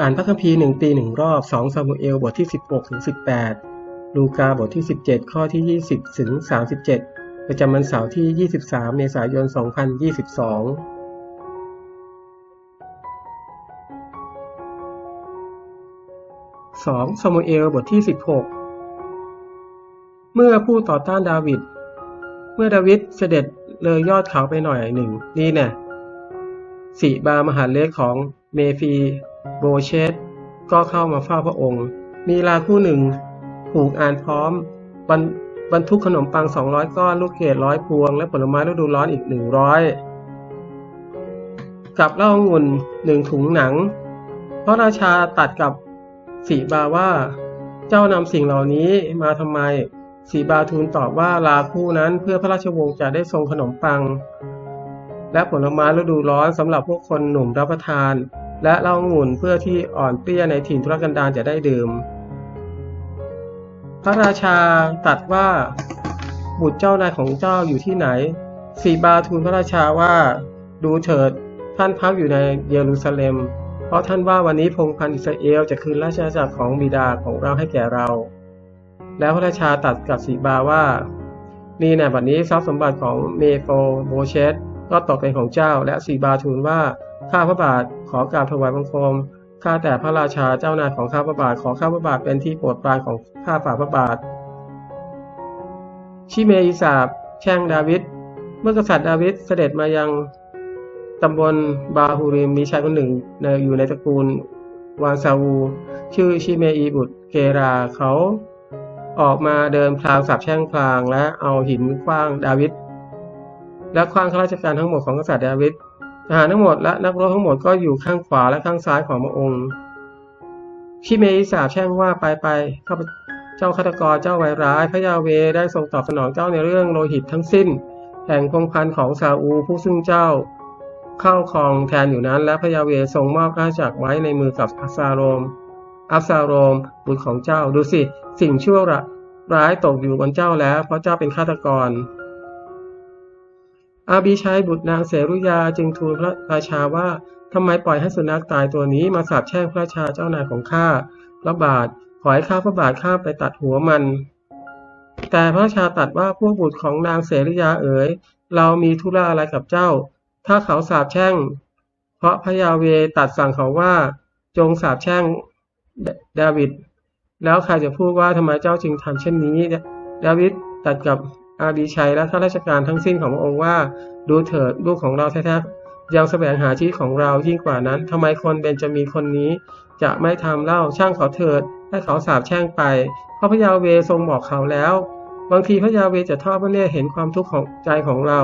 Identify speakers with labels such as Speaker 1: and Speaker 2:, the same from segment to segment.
Speaker 1: อ่านพระคัมภีร์หนึ่งปีหนึ่งรอบสองซามูเอลบทที่ 16ถึง18 ลูกาบทที่ 17 ข้อที่ 20ถึง37 ประจำวันเสาร์ที่ 23 เมษายน 2022 2ซามูเอลบทที่ 16 เมื่อผู้ต่อต้านดาวิด เมื่อดาวิดเสด็จเลยยอดเขาไปหน่อยหนึ่ง นี่แน่สีบามหาเล็กของเมฟี โบเชตก็เข้ามาเฝ้าพระองค์ มีลาคู่หนึ่งผูกอ่านพร้อมบรรบรรทุกขนมปัง200ก้อน ลูกเกดร้อยพวง และผลไม้ฤดูร้อนอีก100กับเล้าองุ่นหนึ่งถุงหนัง พระราชาตัดกับสีบาว่า เจ้านำสิ่งเหล่านี้มาทำไม สีบาทูลตอบว่าลาคู่นั้นเพื่อพระราชวงศ์จะได้ทรงขนมปัง และผลไม้ฤดูร้อนสำหรับพวกคนหนุ่มรับประทาน และเล้าองุ่นเพื่อที่อ่อนเปรี้ยในถิ่นทุรกันดารจะได้ดื่ม พระราชาตรัสว่าบุตรเจ้านายของเจ้าอยู่ที่ไหน สีบาทูลพระราชาว่าดูเถิดท่านพักอยู่ในเยรูซาเล็ม เพราะท่านว่าวันนี้พงพันอิสราเอลจะคืนราชอาณาจักรของบิดาของเราให้แก่เรา แล้วพระราชาตรัสกับสีบาว่านี่แน่บัดนี้ทรัพย์สมบัติของเมโฟโบเชต ก็ตกเป็นของเจ้าและสีบาทูลว่าข้าพระบาทขอกราบถวายบังคมข้าแต่พระราชาเจ้านายของข้าพระบาทขอข้าพระบาทเป็นที่โปรดปรานของข้าฝ่าพระบาท ชิเมอิสาบแช่งดาวิดเมื่อกษัตริย์ดาวิดเสด็จมายังตำบลบาฮูริมมีชายคนหนึ่งอยู่ในตระกูลวานซาวูชื่อชิเมอีบุตรเกราเขาออกมาเดินพลางสับแช่งพลางและเอาหินคว้างดาวิด และคว้างข้าราชการทั้งหมดของกษัตริย์ดาวิดทหารทั้งหมดและนักรบทั้งหมดก็อยู่ข้างขวาและข้างซ้ายของพระองค์ชิเมอิสาบแช่งว่าไปไปข้าพเจ้าฆาตกรเจ้าไวร้าย พระยาเวได้ทรงตอบสนองเจ้าในเรื่องโลหิตทั้งสิ้น แห่งพงพันธ์ของซาอูผู้ซึ่งเจ้าเข้าครองแทนอยู่นั้น และพระยาเวทรงมอบราชจักรไว้ในมือกับอับซาโรม อับซาโรมบุตรของเจ้าดูสิ สิ่งชั่วร้ายตกอยู่บนเจ้าแล้ว เพราะเจ้าเป็นฆาตกร อาบีชัยบุตรนางเสรุยาจึงทูลพระราชาว่าทำไมปล่อยให้สุนัขตายตัวนี้มาสาบแช่งพระราชาเจ้านายของข้าพระบาทขอให้ข้าพระบาทข้าไปตัดหัวมัน แต่พระราชาตัดว่าพวกบุตรของนางเสริยาเอ๋ยเรามีธุระอะไรกับเจ้า ถ้าเขาสาบแช่ง เพราะพระยาเวตัดสั่งเขาว่า จงสาบแช่งดาวิดแล้วใครจะพูดว่าทำไมเจ้าจึงทำเช่นนี้ ดาวิดตัดกับ อาบีชัยและข้าราชการทั้งสิ้นของพระองค์ว่า ดูเถิดลูกของเราแท้ๆยังแสวงหาชีวิตของเรายิ่งกว่านั้นทำไมคนเบนจะมีคนนี้ จะไม่ทำเล่าช่างเขาเถิดให้เขาสาบแช่งไป เพราะพระยาเวทรงบอกเขาแล้ว บางทีพระยาเวจะทอดพระเนตรเห็นความทุกข์ของใจของเรา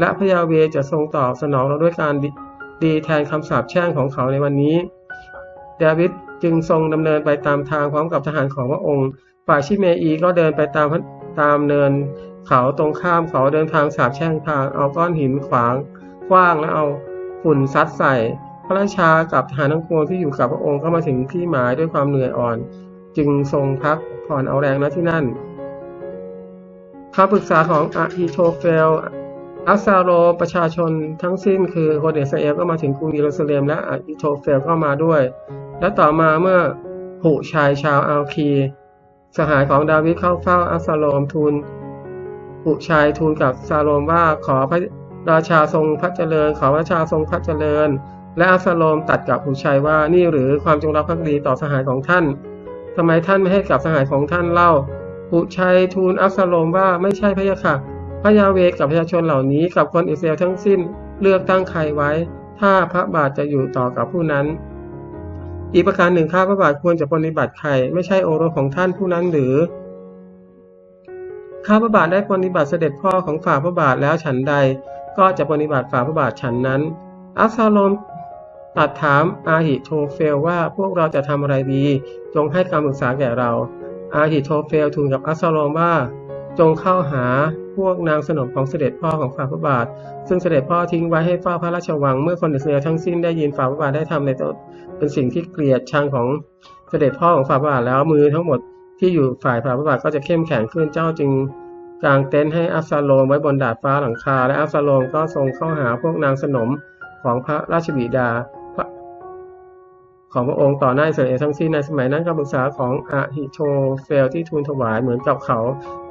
Speaker 1: และพระยาเวจะทรงตอบสนองเราด้วยการดีแทนคำสาปแช่งของเขาในวันนี้ดาวิดจึงทรงดำเนินไปตามทางพร้อมกับทหารของพระองค์ ฝ่ายชิเมอีก็เดินไปตามตามเนิน เขาตรงข้ามเขาเดินทางสาบแช่งทาง เอาก้อนหินขวางกว้างและเอาฝุ่นซัดใส่ พระราชากับทหารทั้งปวงที่อยู่กับพระองค์เข้ามาถึงที่หมายด้วยความเหนื่อยอ่อน จึงทรงพักผ่อนเอาแรงณที่นั่นคำปรึกษาของอะฮิโทเฟลอัสซาโรประชาชนทั้งสิ้นคือคนอิสราเอลก็มาถึงกรุงเยรูซาเล็มและอะฮิโทเฟลก็มาด้วย และต่อมาเมื่อผู้ชายชาวอัลคี สหายของดาวิดเข้าเฝ้าอัสซาโลมทูล ผู้ชายทูลกับซาโลมว่าขอพระราชาทรงพระเจริญ ขอพระราชาทรงพระเจริญ และอัสซาโลมตัดกับผู้ชายว่านี่หรือความจงรักภักดีต่อสหายของท่านทำไมท่านไม่ให้กับสหายของท่านเล่าผู้ชายทูลอัสซาโลมว่าไม่ใช่พระยาค่ะพระยาเวกับประชาชนเหล่านี้กับคนอิสราเอลทั้งสิ้นเลือกตั้งใครไว้ ถ้าพระบาทจะอยู่ต่อกับผู้นั้น อีกประการหนึ่งข้าพระบาทควรจะปฏิบัติใครไม่ใช่โอรสของท่านผู้นั้นหรือ ข้าพระบาทได้ปฏิบัติเสด็จพ่อของฝ่าพระบาทแล้วฉันใด ก็จะปฏิบัติฝ่าพระบาทฉันนั้น อัสซาโลมตัดถามอาหิโทเฟลว่าพวกเราจะทำอะไรดี จงให้คำปรึกษาแก่เรา อาหิโทเฟลทูลกับอัสซาโลมว่า จงเข้าหาพวกนางสนมของเสด็จพ่อของฝ่าพระบาท ซึ่งเสด็จพ่อทิ้งไว้ให้เฝ้าพระราชวัง เมื่อคนอิสราเอลทั้งสิ้นได้ยินฝ่าพระบาทได้ทำในตนเป็นสิ่งที่เกลียดชังของเสด็จพ่อของฝ่าพระบาทแล้วมือทั้งหมด ที่อยู่ฝ่ายฝ่าพระบาทก็จะเข้มแข็งขึ้น เจ้าจึงกางเต็นท์ให้อับซาโลมไว้บนดาดฟ้าหลังคา และอับซาโลมก็ทรงเข้าหาพวกนางสนมของพระราชบิดาของพระองค์ต่อหน้าอิสราเอลทั้งสิ้นในสมัยนั้นคำปรึกษาของอาฮิโทเฟลที่ทูลถวายเหมือนกับเขา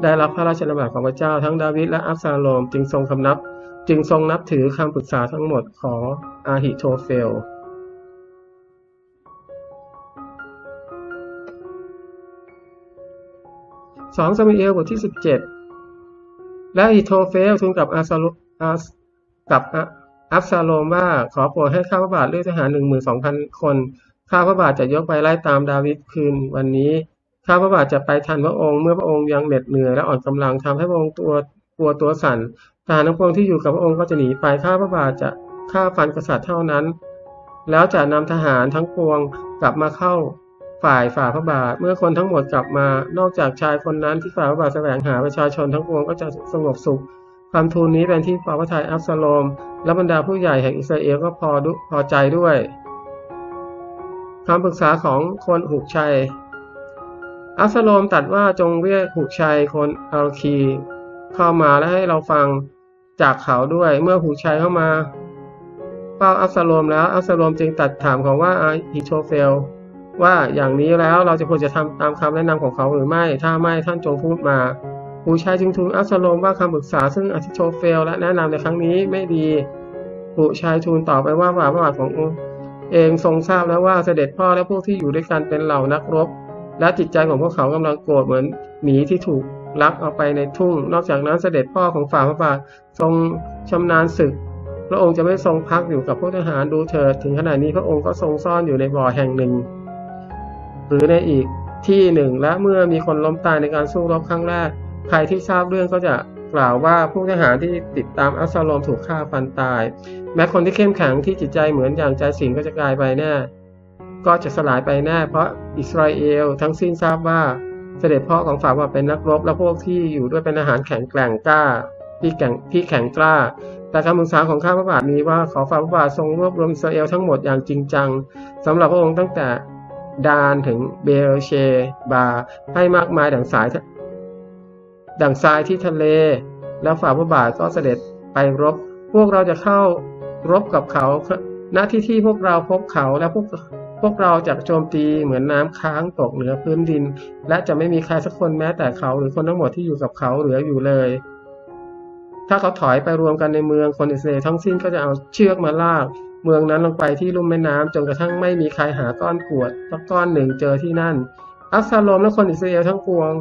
Speaker 1: ได้รับพระราชดำรัสของพระเจ้าทั้งดาวิดและอับซาโลมจึงทรงคำนับ จึงทรงนับถือคำปรึกษาทั้งหมดของอาฮิโทเฟล สองซามูเอลบทที่สิบเจ็ดและอิโทเฟลทูลกับอาซาโลกับอับซาโลมว่าขอโปรดให้ข้าพระบาทเลือกทหารหนึ่งหมื่นสองพันคน ข้าพระบาทจะยกไปไล่ตามดาวิดคืนวันนี้ ข้าพระบาทจะไปทันพระองค์เมื่อพระองค์ยังเหน็ดเหนื่อยและอ่อนกำลังทำให้พระองค์ตัวกลัวตัวสั่นทหารทั้งปวงที่อยู่กับพระองค์ก็จะหนีไปข้าพระบาทจะฆ่าฟันกษัตริย์เท่านั้น แล้วจะนำทหารทั้งปวงกลับมาเข้า ฝ่ายฝ่าพระบาท เมื่อคนทั้งหมดกลับมา นอกจากชายคนนั้นที่ฝ่าพระบาทแสวงหาประชาชนทั้งปวงก็จะสงบสุขคำทูลนี้เป็นที่พอพระทัยอับซาโลม และบรรดาผู้ใหญ่แห่งอิสราเอลก็พอพอใจด้วยคำปรึกษาของคนหุกชัย อับซาโลมตัดว่าจงเรียกหุกชัยคนอัลคีเข้ามาและให้เราฟังจากเขาด้วย เมื่อหุกชัยเข้ามาเฝ้าอับซาโลมแล้วอับซาโลมจึงตัดถามของว่าอาฮิโชเฟล ว่าอย่างนี้แล้วเราจะควรจะทำตามคำแนะนำของเขาหรือไม่ ถ้าไม่ท่านจงพูดมาหูชายจึงทูลอัสโลมว่าคำปรึกษาซึ่งอธิโชเฟลและแนะนำในครั้งนี้ไม่ดีหูชายทูลตอบไปว่าฝ่าพระบาทของเองทรงทราบแล้วว่าเสด็จพ่อและพวกที่อยู่ด้วยกันเป็นเหล่านักรบ และจิตใจของพวกเขากำลังโกรธเหมือนหมีที่ถูกลักเอาไปในทุ่ง นอกจากนั้นเสด็จพ่อของฝ่าพระบาททรงชำนาญศึก พระองค์จะไม่ทรงพักอยู่กับพวกทหารดูเถิด ถึงขณะนี้พระองค์ก็ทรงซ่อนอยู่ในบ่อแห่งหนึ่ง หรือในอีกที่หนึ่งและเมื่อมีคนล้มตายในการสู้รบครั้งแรก ใครที่ทราบเรื่องก็จะกล่าวว่าผู้ทหารที่ติดตามอัสซาลมถูกฆ่าฟันตาย แม้คนที่เข้มแข็งที่จิตใจเหมือนอย่างใจสิงก็จะกลายไปแน่ก็จะสลายไปแน่ เพราะอิสราเอลทั้งสิ้นทราบว่าเสด็จพ่อของฝ่าว่าเป็นนักรบและพวกที่อยู่ด้วยเป็นอาหารแข็งแกร่งกล้าที่แข็งที่แข็งกล้า แต่คำปรึกษาของข้าพระบาทนี้ว่าขอฝ่าพระบาททรงรวบรวมอิสราเอลทั้งหมดอย่างจริงจังสำหรับพระองค์ตั้งแต่ ดานถึงเบลเชบาให้มากมายดังสายดังทรายที่ทะเล แล้วฝ่าพระบาทก็เสด็จไปรบ พวกเราจะเข้ารบกับเขาณที่ที่พวกเราพบเขาและพวกพวกเราจะโจมตีเหมือนน้ำค้างตกเหนือพื้นดิน และจะไม่มีใครสักคนแม้แต่เขาหรือคนทั้งหมดที่อยู่กับเขาเหลืออยู่เลย ถ้าเขาถอยไปรวมกันในเมืองคนอิสราเอลทั้งสิ้นก็จะเอาเชือกมาลาก เมืองนั้นลงไปที่ลุ่มแม่น้ำจนกระทั่งไม่มีใครหาก้อนกวดสักก้อนหนึ่งเจอที่นั่น อัสซาโลมและคนอิสราเอลทั้งปวง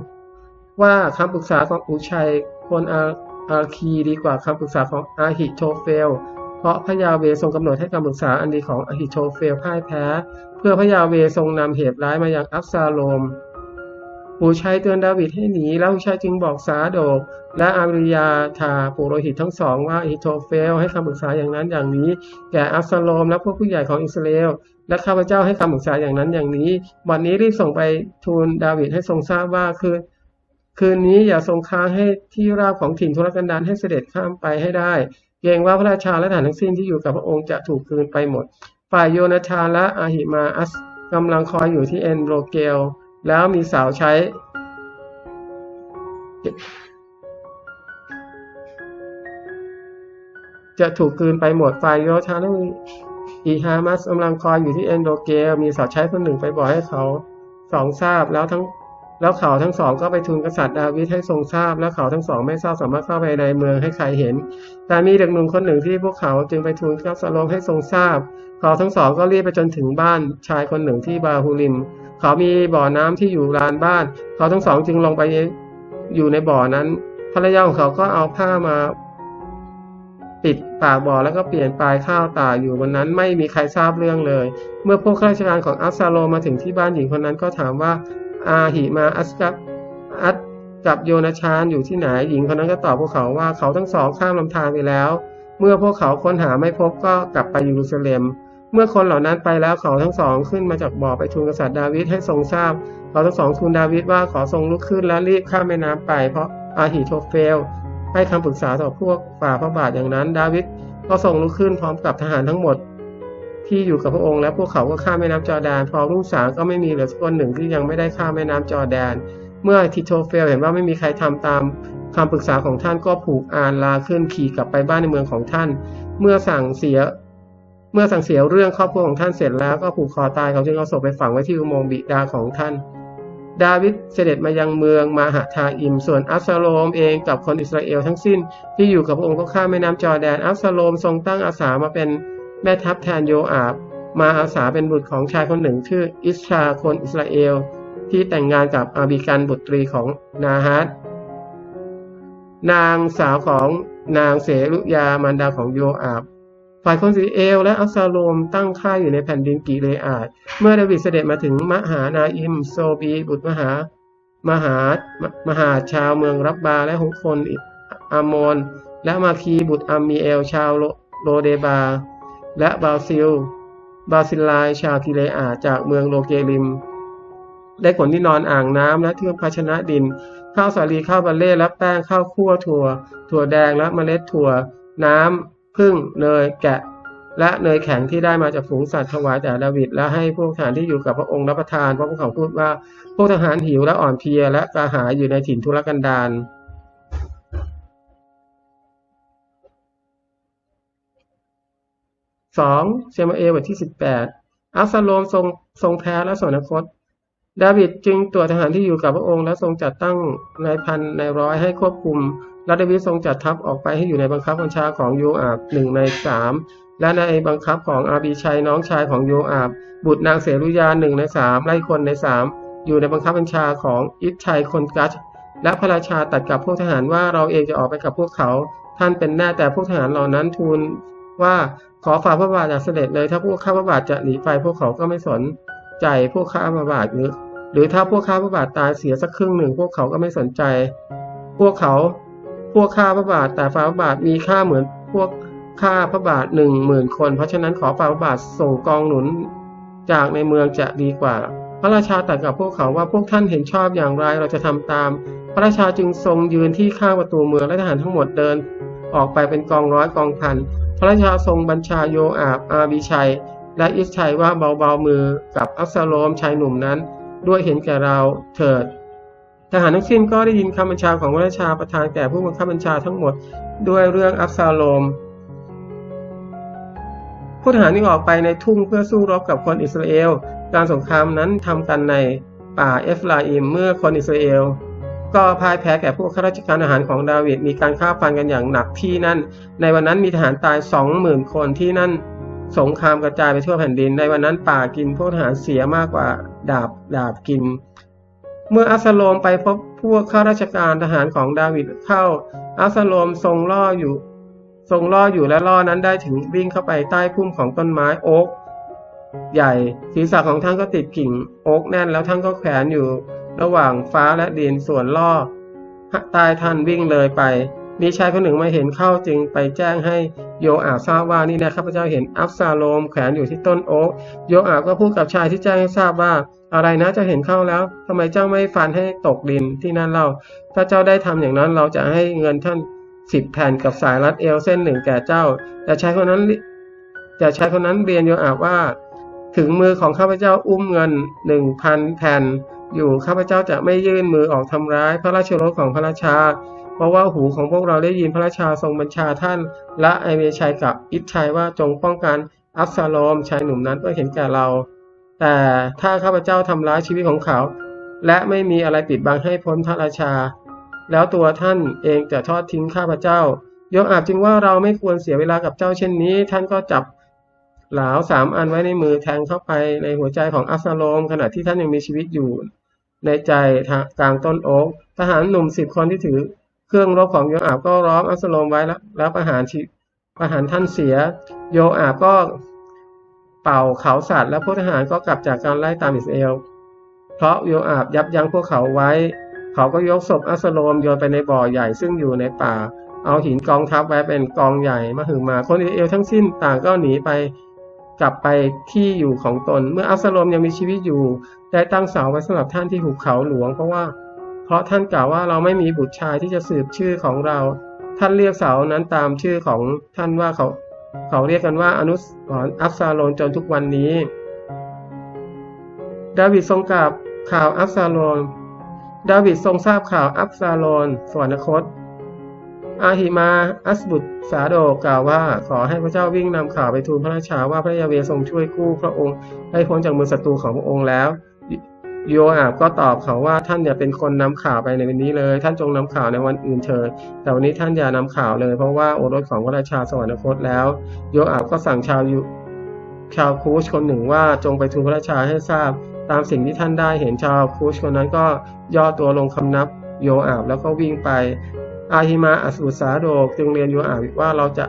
Speaker 1: ว่าคำปรึกษาของอุชัยคนอาอาคีดีกว่าคำปรึกษาของอาหิโทเฟล เพราะพระยาเวทรงกำหนดให้คำปรึกษาอันดีของอาหิโทเฟลพ่ายแพ้ เพื่อพระยาเวทรงนำเหตุร้ายมายังอับซาโลม ผู้ชัยเตือนดาวิดให้หนี แล้วผู้ชัยจึงบอกสาโดก และอาริยาธาปุโรหิตทั้งสองว่าอิโทเฟลให้คำปรึกษาอย่างนั้นอย่างนี้ แก่อับซาโลมและพวกผู้ใหญ่ของอิสราเอลและข้าพเจ้าให้คำปรึกษาอย่างนั้นอย่างนี้วันนี้รีบส่งไปทูลดาวิดให้ทรงทราบว่าคือคืนนี้อย่าทรงค้างให้ที่ราบของถิ่นทุรกันดารให้เสด็จข้ามไปให้ได้ เกรงว่าพระราชาและทหารทั้งสิ้นที่อยู่กับพระองค์จะถูกคืนไปหมด ฝ่ายโยนาธานและอาหิมาอัสกำลังคอยอยู่ที่เอนโรเกล แล้วมีสาวใช้ จะถูกคืนไปหมดไฟยโยธาและอีฮามัสกำลังคอยอยู่ที่เอนโดเกลมีสาวใช้คนหนึ่งไปบอกให้เขาสองทราบแล้วทั้ง แล้วเขาทั้งสองก็ไปทูลกษัตริย์ดาวิดให้ทรงทราบ แล้วเขาทั้งสองไม่ทราบสามารถเข้าไปในเมืองให้ใครเห็น แต่มีเด็กหนุ่มคนหนึ่งที่พวกเขาจึงไปทูลกับสโลมให้ทรงทราบ เขาทั้งสองก็รีบไปจนถึงบ้านชายคนหนึ่งที่บาฮูลิม เขามีบ่อน้ำที่อยู่ลานบ้าน เขาทั้งสองจึงลงไปอยู่ในบ่อนั้น ภรรยาของเขาก็เอาผ้ามาปิดปากบ่อแล้วก็เปลี่ยนปลายข้าวตาอยู่วันนั้นไม่มีใครทราบเรื่องเลย เมื่อพวกข้าราชการของอัสซาโลมาถึงที่บ้านหญิงคนนั้นก็ถามว่า อาหิมาอัสกับอัสกับโยนาชานอยู่ที่ไหนหญิงคนนั้นก็ตอบพวกเขาว่าเขาทั้งสองข้ามลำธารไปแล้ว เมื่อพวกเขาค้นหาไม่พบก็กลับไปเยรูซาเล็ม เมื่อคนเหล่านั้นไปแล้วเขาทั้งสองขึ้นมาจากบ่อไปทูลกษัตริย์ดาวิดให้ทรงทราบ เขาทั้งสองทูลดาวิดว่าขอทรงลุกขึ้นและรีบข้ามแม่น้ำไป เพราะอาหิโทเฟล ให้คำปรึกษาต่อพวกฝ่าพระบาทอย่างนั้น ดาวิดก็ทรงลุกขึ้นพร้อมกับทหารทั้งหมด ที่อยู่กับพระองค์และพวกเขาก็ข้ามแม่น้ำจอแดน พอรุ่งสางก็ไม่มีเหลือสักคนหนึ่งที่ยังไม่ได้ข้ามแม่น้ำจอแดน เมื่อทิโทเฟลเห็นว่าไม่มีใครทำตามคำปรึกษาของท่านก็ผูกอานลาขึ้นขี่กลับไปบ้านในเมืองของท่าน เมื่อสั่งเสีย เมื่อสั่งเสียเรื่องครอบครัวของท่านเสร็จแล้วก็ผูกคอตายเขาจึงเอาศพไปฝังไว้ที่อุโมงค์บิดาของท่าน ดาวิดเสด็จมายังเมืองมาหาทาอิม ส่วนอับซาโลมเองกับคนอิสราเอลทั้งสิ้นที่อยู่กับพระองค์ก็ข้ามแม่น้ำจอแดน อับซาโลมทรงตั้งอาสามาเป็น แม่ทัพแทนโยอาบ มาอาสาเป็นบุตรของชายคนหนึ่งชื่ออิสชาคนอิสราเอล ที่แต่งงานกับอาบิกันบุตรีของนาฮัดนางสาวของนางเสรุยามารดาของโยอาบฝ่ายคนอิสราเอลและอับซาโลมตั้งค่ายอยู่ในแผ่นดินกิเลอาด เมื่อดาวิดเสด็จมาถึงมหานาอิมโซบี บุตรมหามหามหาชาวเมืองรับบาและหกคนอามอนและมาคีบุตรอามีเอลชาวโลเดบา และบาซิล บาซิลไลชาวกิเลอาจากเมืองโลเกลิม ได้ขนที่นอนอ่างน้ำและเครื่องภาชนะดิน ข้าวสาลีข้าวบัลเล่และแป้งข้าวคั่วถั่ว ถั่วแดงและเมล็ดถั่ว น้ำพึ่งเนยแกะ และเนยแข็งที่ได้มาจากฝูงสัตว์ถวายแด่ดาวิดและให้พวกทหารที่อยู่กับพระองค์รับประทานเพราะพวกเขาพูดว่าพวกทหารหิวและอ่อนเพลียและกระหายอยู่ในถิ่นทุรกันดาร สองเซมาเอลบทที่สิบแปดอับซาโลมทรงทรงแพ้และสวรรคต ดาวิดจึงตรวจทหารที่อยู่กับพระองค์และทรงจัดตั้งนายพันนายร้อยให้ควบคุมและดาวิดทรงจัดทัพออกไปให้อยู่ในบังคับบัญชาของโยอาบหนึ่งในสามและในบังคับของอาบีชัยน้องชายของโยอาบ บุตรนางเสรุยาหนึ่งในสามไล่คนในสามอยู่ในบังคับบัญชาของอิทชัยคนกัชและพระราชาตัดกับพวกทหารว่าเราเองจะออกไปกับพวกเขา ท่านเป็นแน่แต่พวกทหารเหล่านั้นทูลว่า ขอฝ่าพระบาทอย่าเสด็จเลย ถ้าพวกข้าพระบาทจะหนีไปพวกเขาก็ไม่สนใจพวกข้าพระบาทหรือหรือถ้าพวกข้าพระบาทตายเสียสักครึ่งหนึ่ง พวกเขาก็ไม่สนใจ พวกเขาพวกข้าพระบาทแต่ฝ่าพระบาทมีค่าเหมือนพวกข้าพระบาทหนึ่งหมื่นคน เพราะฉะนั้นขอฝ่าพระบาทส่งกองหนุนจากในเมืองจะดีกว่า พระราชาตรัสกับพวกเขาว่าพวกท่านเห็นชอบอย่างไรเราจะทำตาม พระราชาจึงทรงยืนที่ข้างประตูเมืองและทหารทั้งหมดเดิน ออกไปเป็นกองร้อยกองพัน พระราชาทรงบัญชาโยอาบอาบิชัย และอิสชัยว่าเบาๆมือกับอับซาโลมชายหนุ่มนั้น ด้วยเห็นแก่เราเถิดทหารทั้งสิ้นก็ได้ยินคำบัญชาของพระราชาประทานแก่ผู้บังคับบัญชาทั้งหมดด้วยเรื่องอับซาโลมผู้ทหารที่ออกไปในทุ่งเพื่อสู้รบกับคนอิสราเอล การสงครามนั้นทำกันในป่าเอฟราอิมเมื่อคนอิสราเอล ก็พ่ายแพ้แก่พวกข้าราชการทหารของดาวิดมีการฆ่าฟันกันอย่างหนักที่นั่น ในวันนั้นมีทหารตายสองหมื่นคนที่นั่นสงครามกระจายไปทั่วแผ่นดิน ในวันนั้นป่ากินพวกทหารเสียมากกว่าดาบดาบกิน เมื่ออัสโลมไปพบพวกข้าราชการทหารของดาวิดเข้า อัสโลมทรงล่ออยู่ ทรงล่ออยู่และล่อนั้นได้ถึงวิ่งเข้าไปใต้พุ่มของต้นไม้โอ๊กใหญ่ศีรษะของท่านก็ติดกิ่งโอ๊กแน่นแล้วท่านก็แขวนอยู่ ระหว่างฟ้าและดินส่วนล่อใต้ท่านวิ่งเลยไป มีชายคนหนึ่งมาเห็นเข้าจึงไปแจ้งให้โยอาทราบว่านี่นะข้าพเจ้าเห็นอับซาโลมแขวนอยู่ที่ต้นโอ๊กโยอาก็พูดกับชายที่แจ้งให้ทราบว่าอะไรนะเจะเห็นเข้าแล้วทำไมเจ้าไม่ฟันให้ตกดินที่นั่นเล่า ถ้าเจ้าได้ทำอย่างนั้นเราจะให้เงินท่านสิบแผ่นกับสายรัดเอวเส้นหนึ่งแก่เจ้า แต่ชายคนนั้นแต่ชายคนนั้นเรียนโยอาว่า ถึงมือของข้าพเจ้าอุ้มเงินหนึ่งพันแผ่น อยู่ข้าพเจ้าจะไม่ยื่นมือออกทำร้ายพระราชโอรสของพระราชา เพราะว่าหูของพวกเราได้ยินพระราชาทรงบัญชาท่านและไอเมชัยกับอิทชัยว่าจงป้องกันอับซาโลมชายหนุ่มนั้นเพื่อเห็นแก่เรา แต่ถ้าข้าพเจ้าทำร้ายชีวิตของเขา และไม่มีอะไรปิดบังให้พ้นพระราชา แล้วตัวท่านเองจะทอดทิ้งข้าพเจ้าโยอาบจึงว่าเราไม่ควรเสียเวลากับเจ้าเช่นนี้ ท่านก็จับ หลาวสามอันไว้ในมือแทงเข้าไปในหัวใจของอับซาโลมขณะที่ท่านยังมีชีวิตอยู่ ในใจกลางต้นโอ๊กทหารหนุ่มสิบคนที่ถือ เครื่องรบของโยอาบก็ล้อมอับซาโลมไว้แล้วแล้วประหารชีประหารท่านเสีย โยอาบก็เป่าเขาสัตว์และพวกทหารก็กลับจากการไล่ตามอิสราเอลเพราะโยอาบยับยั้งพวกเขาไว้ เขาก็ยกศพอับซาโลมโยนไปในบ่อใหญ่ซึ่งอยู่ในป่า เอาหินกองทับไว้เป็นกองใหญ่มาหือมา คนอิสราเอลทั้งสิ้นต่างก็หนีไป กลับไปที่อยู่ของตน เมื่ออับซาโลมยังมีชีวิตอยู่ ได้ตั้งเสาไว้สำหรับท่านที่หุบเขาหลวง เพราะว่า เพราะท่านกล่าวว่าเราไม่มีบุตรชายที่จะสืบชื่อของเรา ท่านเรียกเสานั้นตามชื่อของท่านว่าเขา เขาเรียกกันว่าอนุสรอับซาโลมจนทุกวันนี้ ดาวิดทรงกราบข่าวอับซาโลมดาวิดทรงทราบข่าวอับซาโลนสวรรคต อาหิมาอัสบุตรสาโดกล่าวว่า ขอให้พระเจ้าวิ่งนำข่าวไปทูลพระราชาว่าพระยาเวทรงช่วยกู้พระองค์ให้พ้นจากมือศัตรูของพระองค์แล้วโยอาบก็ตอบเขาว่าท่านอย่าเป็นคนนำข่าวไปในวันนี้เลย ท่านจงนำข่าวในวันอื่นเถิดแต่วันนี้ท่านอย่านำข่าวเลย เพราะว่าโอรสของพระราชาสวรรคตแล้ว โยอาบก็สั่งชาวยุชาวคูชคนหนึ่งว่าจงไปทูลพระราชาให้ทราบ ตามสิ่งที่ท่านได้เห็นชาวคูชคนนั้นก็ย่อตัวลงคำนับโยอาบแล้วก็วิ่งไป อาหิมาอัสบุสาโดกจึงเรียนโยอาบว่าเราจะ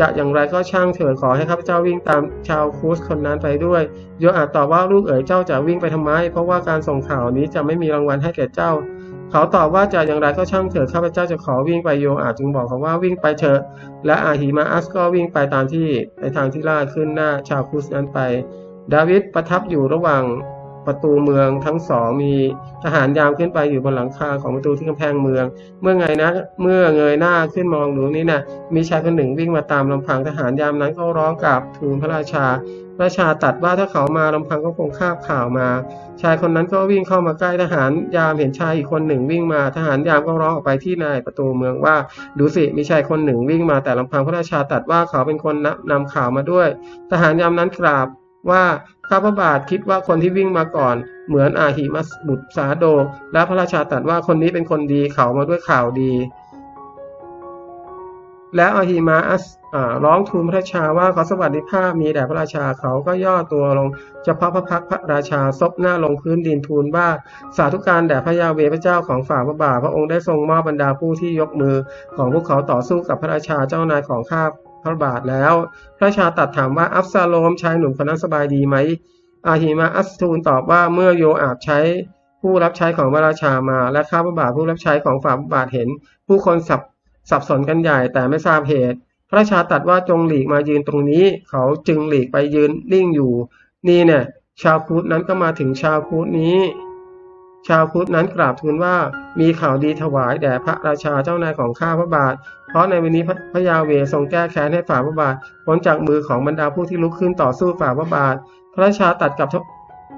Speaker 1: จะอย่างไรก็ช่างเถิดขอให้ข้าพเจ้าวิ่งตามชาวคูสคนนั้นไปด้วยโยอาตอบว่าลูกเอ๋ยเจ้าจะวิ่งไปทำไม เพราะว่าการส่งข่าวนี้จะไม่มีรางวัลให้แก่เจ้า เขาตอบว่าจะอย่างไรก็ช่างเถิดข้าพเจ้าจะขอวิ่งไปโยอาจึงบอกเขาว่าวิ่งไปเถอะและอาหิมาอัสก็วิ่งไปตามที่ในทางที่ลาดขึ้นหน้าชาวคูสนั้นไป ดาวิดประทับอยู่ระหว่าง ประตูเมืองทั้งสองมีทหารยามขึ้นไปอยู่บนหลังคาของประตูที่กำแพงเมือง เมื่อไงนะ เมื่อเงยหน้าขึ้นมองดูนี่นะมีชายคนหนึ่งวิ่งมาตามลำพังทหารยามนั้นก็ร้องกับทูลพระราชา พระราชาตัดว่าถ้าเขามาลำพังก็คงคาบข่าวมา ชายคนนั้นก็วิ่งเข้ามาใกล้ทหารยามเห็นชายอีกคนหนึ่งวิ่งมาทหารยามก็ร้องออกไปที่นายประตูเมืองว่าดูสิมีชายคนหนึ่งวิ่งมาแต่ลำพังพระราชาตัดว่าเขาเป็นคนนำข่าวมาด้วย ทหารยามนั้นกราบว่า ข้าพระบาทคิดว่าคนที่วิ่งมาก่อน เหมือนอาหิมัสบุตรสาโดและพระราชาตรัสว่าคนนี้เป็นคนดีเขามาด้วยข่าวดี และอาหิมาอัสร้องทูลพระราชาว่าขอสวัสดิภาพมีแด่พระราชาเขาก็ย่อตัวลง เฉพาะพระพักพระราชาซบหน้าลงพื้นดินทูลว่าสาธุการแด่พระยาเวพระเจ้าของฝ่าพระบาทพระองค์ได้ทรงมอบบรรดาผู้ที่ยกมือของพวกเขาต่อสู้กับพระราชาเจ้านายของข้า พระบาทแล้ว พระชาตัดถามว่าอัฟซาโลมชายหนุ่มคนนั้นสบายดีไหม อาหิมาอัสทูลตอบว่าเมื่อโยอาบใช้ผู้รับใช้ของพระราชามา และข้าพระบาทผู้รับใช้ของฝ่าพระบาทเห็น ผู้คนสับสับสนกันใหญ่แต่ไม่ทราบเหตุ พระราชาตัดว่าจงหลีกมายืนตรงนี้ เขาจึงหลีกไปยืนนิ่งอยู่ นี่เนี่ย ชาวคูดนั้นก็มาถึงชาวคูดนี้ชาวพุทธนั้นกราบทูลว่ามีข่าวดีถวายแด่พระราชาเจ้านายของข้าพระบาท เพราะในวันนี้พระยาเวทรงแก้แค้นให้ฝ่าพระบาทพ้นจากมือของบรรดาผู้ที่ลุกขึ้นต่อสู้ฝ่าพระบาท พระราชาตัดกับ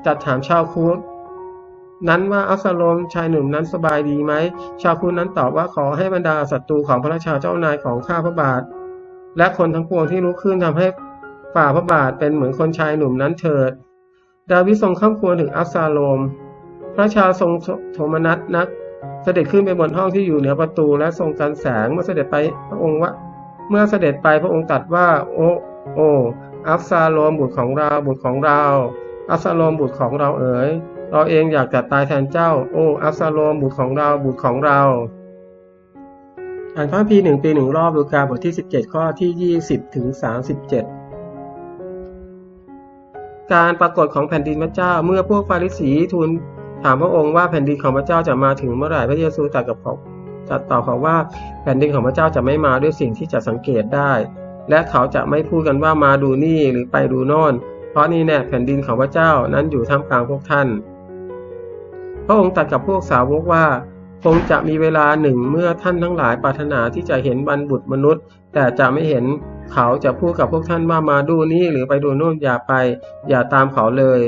Speaker 1: จัดถามชาวคูดนั้นว่าอัฟซาโลมชายหนุ่มนั้นสบายดีไหม ชาวคูดนั้นตอบว่าขอให้บรรดาศัตรูของพระราชาเจ้านายของข้าพระบาท และคนทั้งปวงที่ลุกขึ้นทำให้ฝ่าพระบาทเป็นเหมือนคนชายหนุ่มนั้นเถิด ดาวิดทรงข้ามควรถึงอัฟซาโลม พระชาทรงโทมนัสนัก เสด็จขึ้นไปบนห้องที่อยู่เหนือประตูและทรงกันแสงเมื่อเสด็จไปพระองค์ว่าเมื่อเสด็จไปพระองค์ตรัสว่า โอ้โอ้อัฟซาโลมบุตรของเราบุตรของเรา อัฟซาโลมบุตรของเราเอ๋ยเราเองอยากจะตายแทนเจ้า โอ้อัฟซาโลมบุตรของเราบุตรของเราอ่านพระพีหนึ่งปีหนึ่งรอบดูกาบทที่17ข้อที่20ถึง37การปรากฏของแผ่นดินพระเจ้าเมื่อพวกฟาริสีทูล ถามพระองค์ว่าแผ่นดินของพระเจ้าจะมาถึงเมื่อไหร่พระเยซูตรัสกับเขาจัดตอบเขาว่าแผ่นดินของพระเจ้าจะไม่มาด้วยสิ่งที่จะสังเกตได้ และเขาจะไม่พูดกันว่ามาดูนี่หรือไปดูโน่น เพราะนี่แน่แผ่นดินของพระเจ้านั้นอยู่ท่ามกลางพวกท่าน พระองค์ตรัสกับพวกสาวกว่าคงจะมีเวลาหนึ่งเมื่อท่านทั้งหลายปรารถนาที่จะเห็นบรรบุตรมนุษย์ แต่จะไม่เห็นเขาจะพูดกับพวกท่านว่ามาดูนี่หรือไปดูโน่นอย่าไป อย่าตามเขาเลย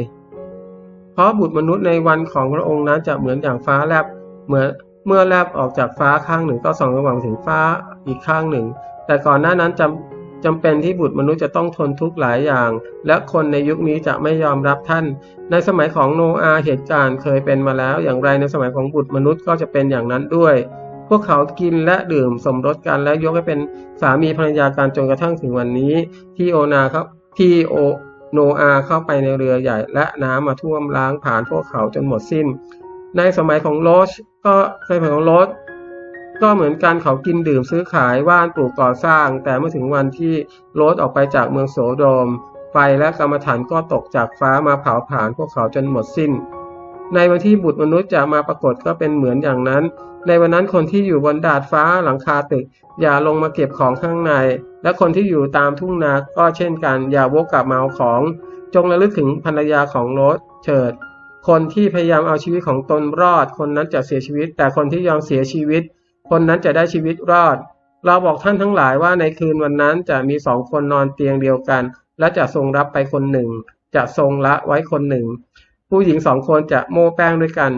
Speaker 1: ราะบุตรมนุษย์ในวันของพระองค์นั้นจะเหมือนอย่างฟ้าแลบเหมือนเมื่อแลบออกจากฟ้าข้างหนึ่งก็ส่องสว่างถึงฟ้าอีกข้างหนึ่ง แต่ก่อนหน้านั้นจำจำเป็นที่บุตรมนุษย์จะต้องทนทุกข์หลายอย่าง และคนในยุคนี้จะไม่ยอมรับท่าน ในสมัยของโนอาเหตุการณ์เคยเป็นมาแล้ว อย่างไรในสมัยของบุตรมนุษย์ก็จะเป็นอย่างนั้นด้วย พวกเขากินและดื่มสมรสกันและยกให้เป็นสามีภรรยากันจนกระทั่งถึงวันนี้ที่โอนาครับที่โอ โนอาเข้าไปในเรือใหญ่และน้ำมาท่วมล้างผ่านพวกเขาจนหมดสิ้น ในสมัยของโลชก็ในสมัยของโลชก็เหมือนกันเขากินดื่มซื้อขายว่านปลูกก่อสร้าง แต่เมื่อถึงวันที่โลชออกไปจากเมืองโสโดม ไฟและกรรมฐานก็ตกจากฟ้ามาเผาผลาญพวกเขาจนหมดสิ้น ในวันที่บุตรมนุษย์จะมาปรากฏก็เป็นเหมือนอย่างนั้น ในวันนั้นคนที่อยู่บนดาดฟ้าหลังคาตึก อย่าลงมาเก็บของข้างใน และคนที่อยู่ตามทุ่งนาก็เช่นกัน อย่าวกกลับมาเอาของ จงระลึกถึงภรรยาของโลดเถิด คนที่พยายามเอาชีวิตของตนรอด คนนั้นจะเสียชีวิต แต่คนที่ยอมเสียชีวิต คนนั้นจะได้ชีวิตรอด เราบอกท่านทั้งหลายว่าในคืนวันนั้นจะมีสองคนนอนเตียงเดียวกัน และจะทรงรับไปคนหนึ่ง จะทรงละไว้คนหนึ่ง ผู้หญิงสองคนจะโม้แป้งด้วยกัน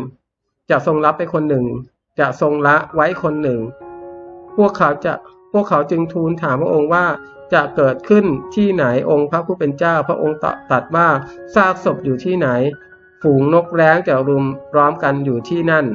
Speaker 1: จะทรงรับไปคนหนึ่ง จะทรงละไว้คนหนึ่ง พวกเขาจะพวกเขาจึงทูลถามพระองค์ว่าจะเกิดขึ้นที่ไหนองค์พระผู้เป็นเจ้า พระองค์ตอบตัดว่าซากศพอยู่ที่ไหน ฝูงนกแร้งจะรุมร้อมกันอยู่ที่นั่น